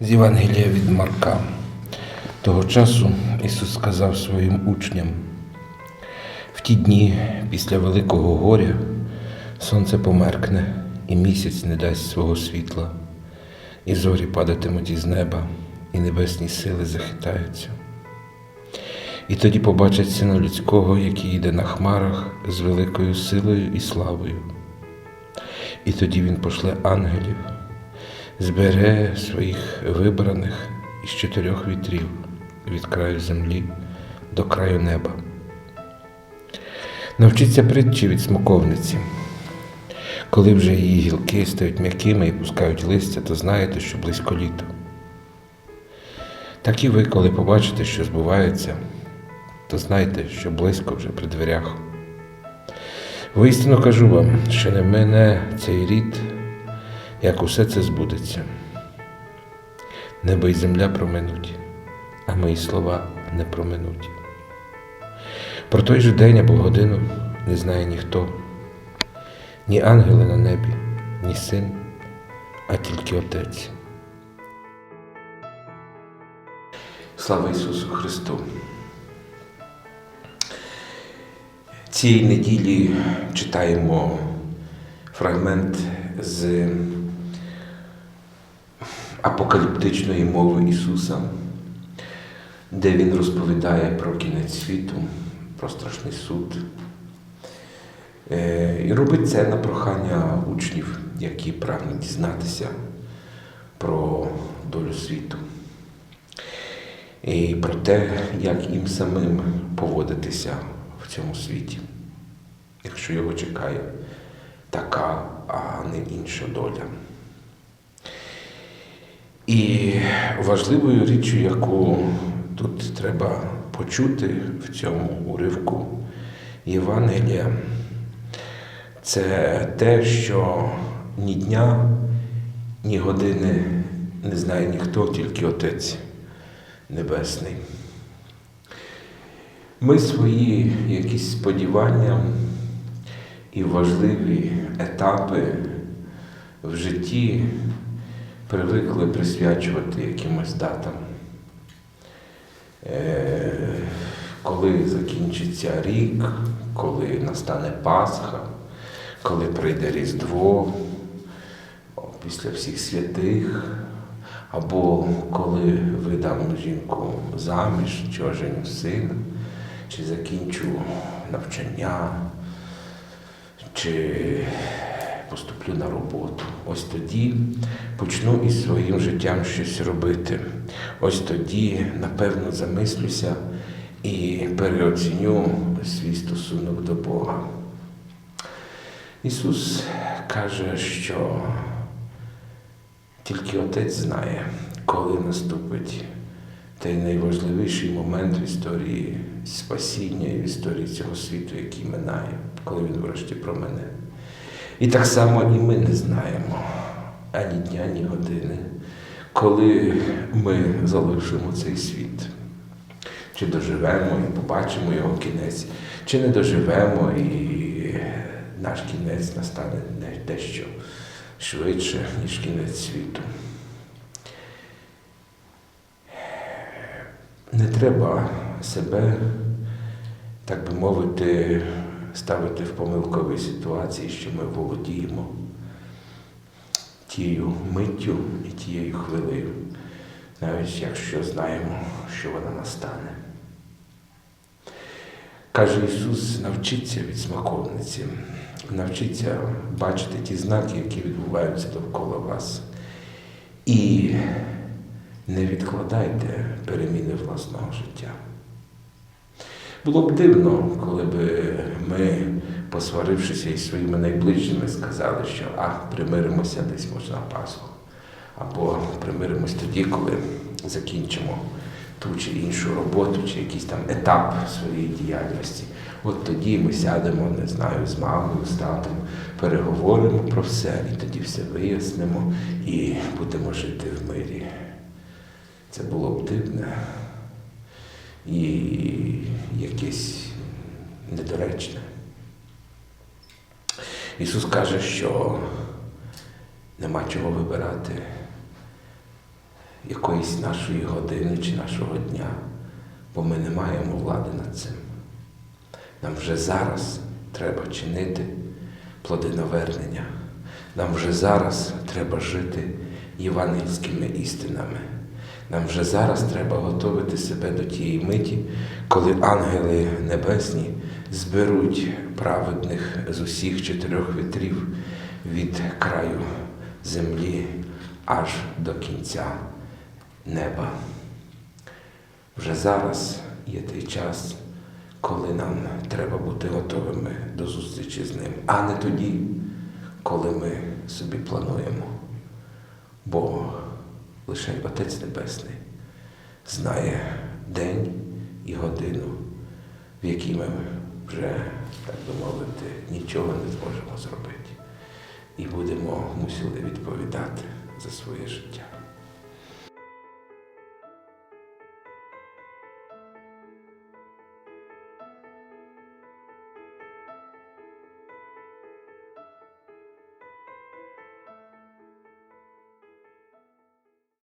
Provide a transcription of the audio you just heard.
З Євангелія від Марка. Того часу Ісус сказав своїм учням: в ті дні після Великого горя сонце померкне, і місяць не дасть свого світла, і зорі падатимуть із неба, і небесні сили захитаються. І тоді побачать сина людського, який йде на хмарах з великою силою і славою. І тоді він пошле ангелів, збере своїх вибраних із чотирьох вітрів від краю землі до краю неба. Навчіться притчі від смоковниці. Коли вже її гілки стають м'якими і пускають листя, то знаєте, що близько літо. Так і ви, коли побачите, що збувається, то знайте, що близько вже при дверях. Воістину кажу вам, що не мене цей рід, як усе це збудеться. Небо і земля проминуть, а мої слова не проминуть. Про той же день або годину не знає ніхто, ні ангели на небі, ні син, а тільки Отець. Слава Ісусу Христу! Цієї неділі читаємо фрагмент з апокаліптичної мови Ісуса, де Він розповідає про кінець світу, про страшний суд. Е, І робить це на прохання учнів, які прагнуть дізнатися про долю світу. І про те, як їм самим поводитися в цьому світі, якщо його чекає така, а не інша доля. І важливою річчю, яку тут треба почути в цьому уривку Євангелія, це те, що ні дня, ні години не знає ніхто, тільки Отець Небесний. Ми свої якісь сподівання і важливі етапи в житті привикли присвячувати якимось датам. Е, Коли закінчиться рік, коли настане Пасха, коли прийде Різдво, після всіх святих, або коли видам жінку заміж, чи оженю сина, чи закінчу навчання, чи поступлю на роботу. Ось тоді почну із своїм життям щось робити. Ось тоді, напевно, замислюся і переоціню свій стосунок до Бога. Ісус каже, що тільки Отець знає, коли наступить той найважливіший момент в історії спасіння і в історії цього світу, який минає, коли він врешті про мене. І так само і ми не знаємо ані дня, ні години, коли ми залишимо цей світ. Чи доживемо і побачимо його кінець, чи не доживемо і наш кінець настане не дещо швидше, ніж кінець світу. Не треба себе, так би мовити, ставити в помилковій ситуації, що ми володіємо тією миттю і тією хвилею, навіть якщо знаємо, що вона настане. Каже Ісус, навчіться від смаковниці, навчіться бачити ті знаки, які відбуваються довкола вас. І не відкладайте переміни власного життя. Було б дивно, коли б ми, посварившися із своїми найближчими, сказали, що а, примиримося десь можна Пасху. Або примиримось тоді, коли закінчимо ту чи іншу роботу, чи якийсь там етап своєї діяльності. От тоді ми сядемо, не знаю, з мамою, з татом, переговоримо про все, і тоді все вияснимо і будемо жити в мирі. Це було б дивне і якесь недоречне. Ісус каже, що нема чого вибирати. якоїсь нашої години чи нашого дня, бо ми не маємо влади над цим. Нам вже зараз треба чинити плоди навернення. Нам вже зараз треба жити євангельськими істинами. Нам вже зараз треба готувати себе до тієї миті, коли ангели небесні зберуть праведних з усіх чотирьох вітрів від краю землі аж до кінця неба. Вже зараз є той час, коли нам треба бути готовими до зустрічі з ним, а не тоді, коли ми собі плануємо. Бо лише Отець Небесний знає день і годину, в якій ми вже, так би мовити, нічого не зможемо зробити. І будемо мусили відповідати за своє життя.